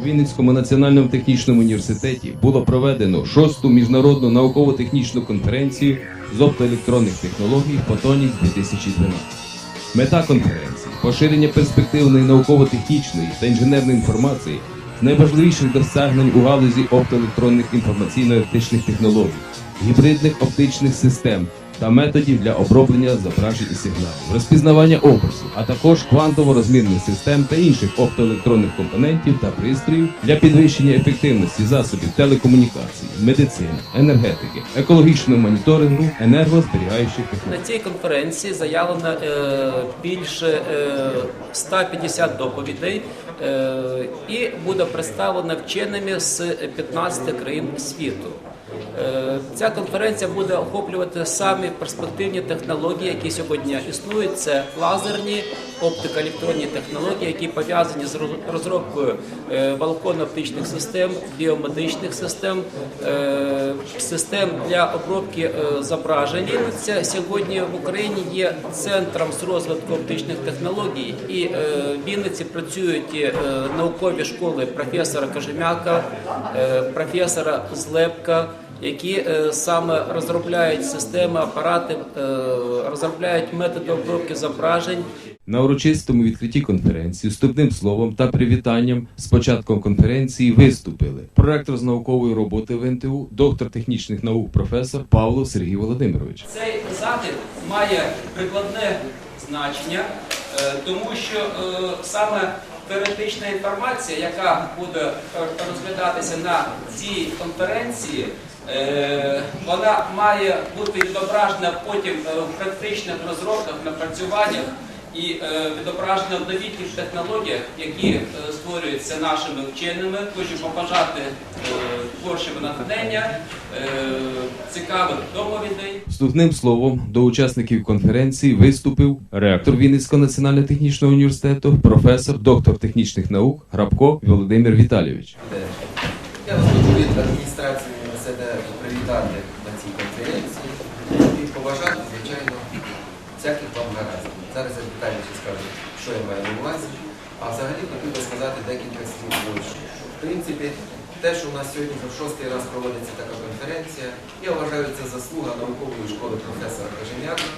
У Вінницькому національному технічному університеті було проведено шосту міжнародну науково-технічну конференцію з оптоелектронних технологій Фотонікс 2012. Мета конференції поширення перспективної науково-технічної та інженерної інформації найважливіших досягнень у галузі оптоелектронних інформаційно-оптичних технологій, гібридних оптичних систем та методів для оброблення зображень і сигналів, розпізнавання образу, а також квантово-розмірних систем та інших оптоелектронних компонентів та пристроїв для підвищення ефективності засобів телекомунікацій, медицини, енергетики, екологічного моніторингу, енергозберігаючих технологій. На цій конференції заявлено е, більше е, 150 доповідей е, і буде представлена вченими з 15 країн світу. Е, Ця конференція буде охоплювати самі перспективні технології, які сьогодні існують. Це лазерні оптико-електронні технології, які пов'язані з розробкою е, балконно-оптичних систем, біомедичних систем, е, систем для обробки е, зображень. Вінниця сьогодні в Україні є центром з розвитку оптичних технологій, і в Вінниці працюють наукові школи професора Кажемяка, е, професора Злепка які саме розробляють системи, апарати, розробляють методи обробки зображень. На урочистому відкритті конференції вступним словом та привітанням з початком конференції виступили проректор з наукової роботи в НТУ, доктор технічних наук, професор Павло Сергій Володимирович. Цей захід має прикладне значення, е, тому що е, саме теоретична інформація, яка буде е, розглядатися на цій конференції, вона має бути відображена потім в практичних розробках, напрацюваннях і е, відображена в новітніх технологіях, які е, створюються нашими вченими. Хочу побажати е, творчого натхнення, цікавих доповідей. Вступним словом до учасників конференції виступив ректор Вінницького національного технічного університету, професор, доктор технічних наук Грабко Володимир Віталійович. Я вас хочу від адміністрації університету привітати на цій конференції і побажати, звичайно, всяких вам гараздів. Зараз я детальніше скажу, що я маю на. А взагалі хотів би сказати декілька слів. В принципі, те, що у нас сьогодні вже в шостий раз проводиться така конференція, я вважаю, це заслуга наукової школи професора Кажем'яка,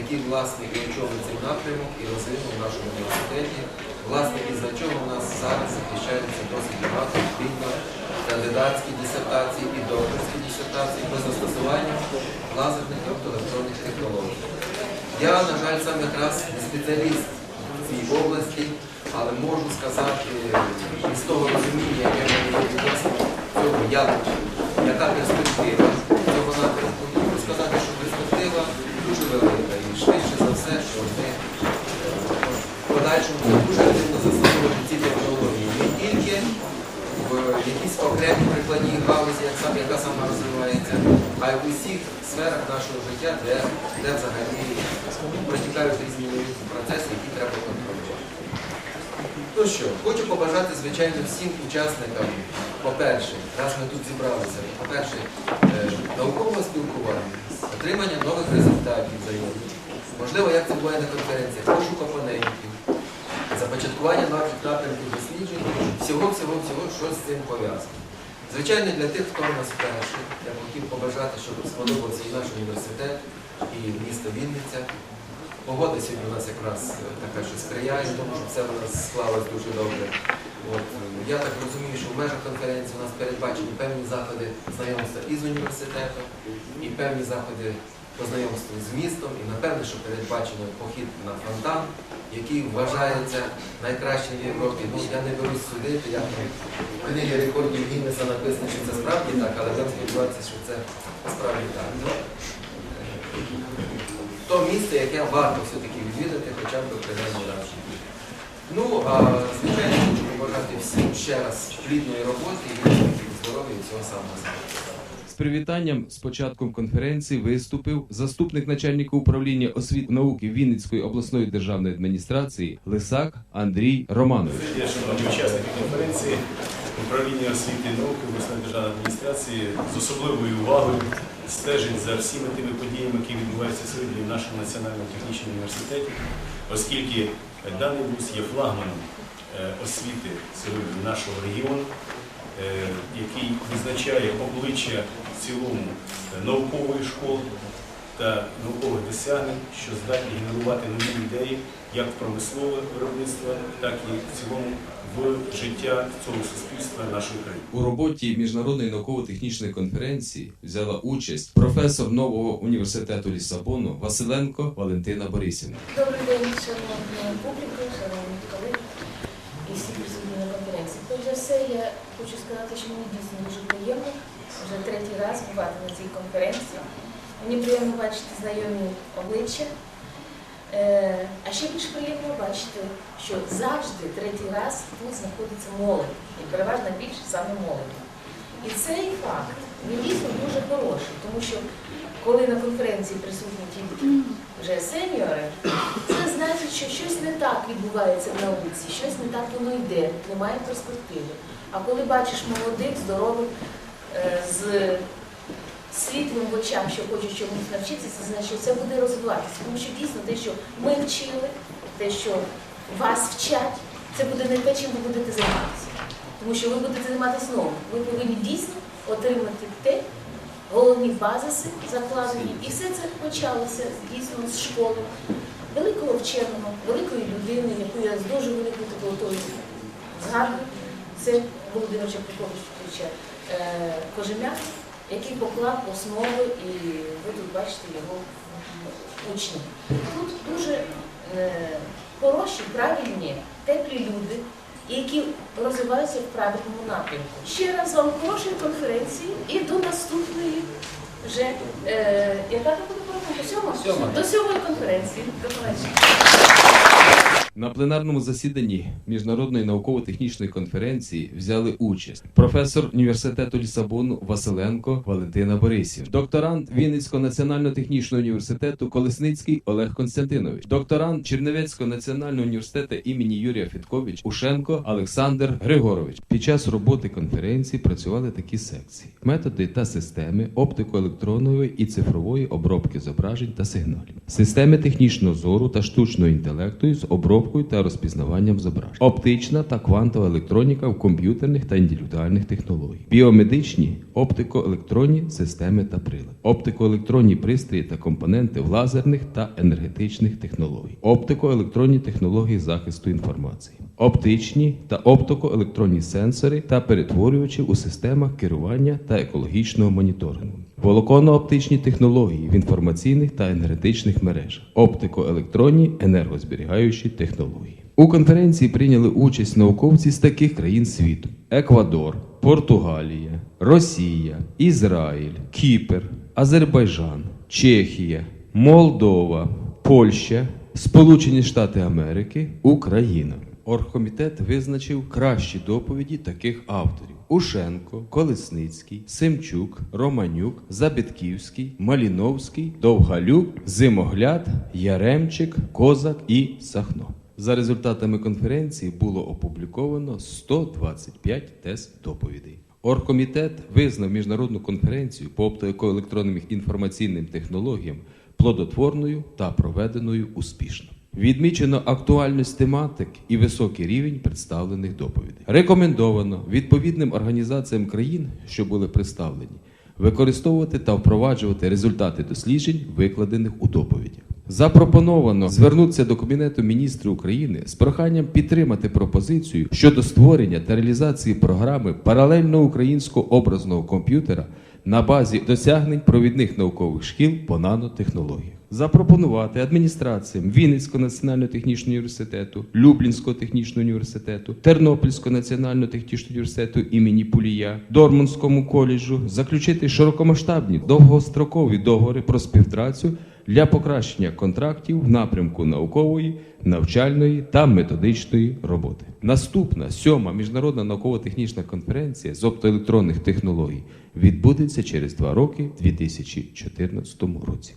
який, власне, і очолив цей напрямок і розвинув в нашому університеті. Власне, і за чого у нас зараз захищаються досить багато відповідно кандидатські дисертації і докторські дисертації по застосуванню лазерних і оптоелектронних технологій. Я, на жаль, сам якраз спеціаліст області, але можу сказати із того розуміння, яке є відносно цього явища, яка перспектива цього напрямку. Можу сказати, що перспектива дуже велика. І швидше за все, що ми е, в подальшому дуже активно застосовувати ці технології. Не тільки в якійсь окремій прикладній галузі, яка сама розвивається, а й в усіх сферах нашого життя, де, де взагалі протікають різні процеси, які треба контролювати. Ну що, хочу побажати, звичайно, всім учасникам, по-перше, раз ми тут зібралися, по-перше, е, наукового спілкування, отримання нових результатів взаємних, можливо, як це буває на конференціях, пошук опонентів, започаткування нових напрямків досліджень, всього-всього-всього, що з цим пов'язано. Звичайно, для тих, хто у нас вперше, я б хотів побажати, щоб сподобався і наш університет, і місто Вінниця. Погода сьогодні у нас якраз е, така, що сприяє, тому що все у нас склалось дуже добре. От, е, я так розумію, що в межах конференції у нас передбачені певні заходи знайомства із університетом, і певні заходи по знайомству з містом, і напевне, що передбачено похід на фонтан, який вважається найкращим в Європі. Ну, я не берусь судити, я книгі рекордів Гіннеса написано, що це справді так, але будемо сподіватися, що це справді так. Ну, то місце, яке варто все-таки відвідати, хоча б принаймні раз. Ну, а звичайно, хочу побажати всім ще раз плідної роботи і здоров'я і всього самого. З привітанням з початком конференції виступив заступник начальника управління освіти науки Вінницької обласної державної адміністрації Лисак Андрій Романович. Я, шановні учасники конференції, управління освіти науки обласної державної адміністрації з особливою увагою стежить за всіми тими подіями, які відбуваються сьогодні в нашому національному технічному університеті, оскільки даний вуз є флагманом е, освіти сьогодні нашого регіону, е, який визначає обличчя в цілому е, наукової школи та наукових досягнень, що здатні генерувати нові ідеї як в промислове виробництво, так і в цілому в життя цього суспільства нашої країни. У роботі міжнародної науково-технічної конференції взяла участь професор нового університету Лісабону Василенко Валентина Борисівна. Добрий день, шановні публіку, шановні колеги і всі присутні на конференції. Перш за все, я хочу сказати, що мені дійсно дуже приємно вже третій раз бувати на цій конференції. Мені приємно бачити знайомі обличчя. Е, А ще більш приємно бачити, що завжди третій раз тут знаходиться молодь, і переважно більше саме молоді. І цей факт він дійсно дуже хороший, тому що коли на конференції присутні тільки вже сеньори, це значить, що щось не так відбувається в науці, щось не так воно йде, немає перспективи. А коли бачиш молодих, здорових, е, з світлом в очах, що хочуть чомусь навчитися, це значить, що це буде розвиватися. Тому що дійсно те, що ми вчили, те, що вас вчать, це буде не те, чим ви будете займатися. Тому що ви будете займатися новим. Ви повинні дійсно отримати те, головні базиси закладені. І все це почалося дійсно з школи великого вченого, великої людини, яку я з дуже великою теплотою згадую. Це Володимир Чеприкович е, Кожем'як, який поклав основи, і ви тут бачите його учні. Тут дуже е, хороші, правильні, теплі люди, які розвиваються в правильному напрямку. Ще раз вам хорошої конференції і до наступної вже е, яка буде програма? Сьома? Сьома. До сьомої конференції. До побачення. На пленарному засіданні міжнародної науково-технічної конференції взяли участь професор університету Лісабону Василенко Валентина Борисівна, докторант Вінницького національного технічного університету Колесницький Олег Константинович, докторант Чернівецького національного університету імені Юрія Фіткович Ушенко Олександр Григорович. Під час роботи конференції працювали такі секції: методи та системи оптико-електронної і цифрової обробки зображень та сигналів, системи технічного зору та штучного інтелекту з обробкою та розпізнаванням зображень, оптична та квантова електроніка в комп'ютерних та індивідуальних технологій, біомедичні оптико-електронні системи та прилади, оптико-електронні пристрої та компоненти в лазерних та енергетичних технологій, оптико-електронні технології захисту інформації, оптичні та оптико-електронні сенсори та перетворювачі у системах керування та екологічного моніторингу. Волоконно-оптичні технології в інформаційних та енергетичних мережах, оптико-електронні енергозберігаючі технології. У конференції прийняли участь науковці з таких країн світу: Еквадор, Португалія, Росія, Ізраїль, Кіпр, Азербайджан, Чехія, Молдова, Польща, Сполучені Штати Америки, Україна. Оргкомітет визначив кращі доповіді таких авторів: Ушенко, Колесницький, Семчук, Романюк, Забітківський, Маліновський, Довгалюк, Зимогляд, Яремчик, Козак і Сахно. За результатами конференції було опубліковано 125 тест доповідей. Оргкомітет визнав міжнародну конференцію по оптико-електронним інформаційним технологіям плодотворною та проведеною успішно. Відмічено актуальність тематик і високий рівень представлених доповідей. Рекомендовано відповідним організаціям країн, що були представлені, використовувати та впроваджувати результати досліджень, викладених у доповідях. Запропоновано звернутися до Кабінету міністрів України з проханням підтримати пропозицію щодо створення та реалізації програми паралельно українського образного комп'ютера на базі досягнень провідних наукових шкіл по нанотехнологіях. Запропонувати адміністраціям Вінницького національного технічного університету, Люблінського технічного університету, Тернопільського національного технічного університету імені Пулія, Дормунському коледжу заключити широкомасштабні довгострокові договори про співпрацю для покращення контрактів в напрямку наукової, навчальної та методичної роботи. Наступна сьома міжнародна науково-технічна конференція з оптоелектронних технологій відбудеться через два роки, в 2014 році.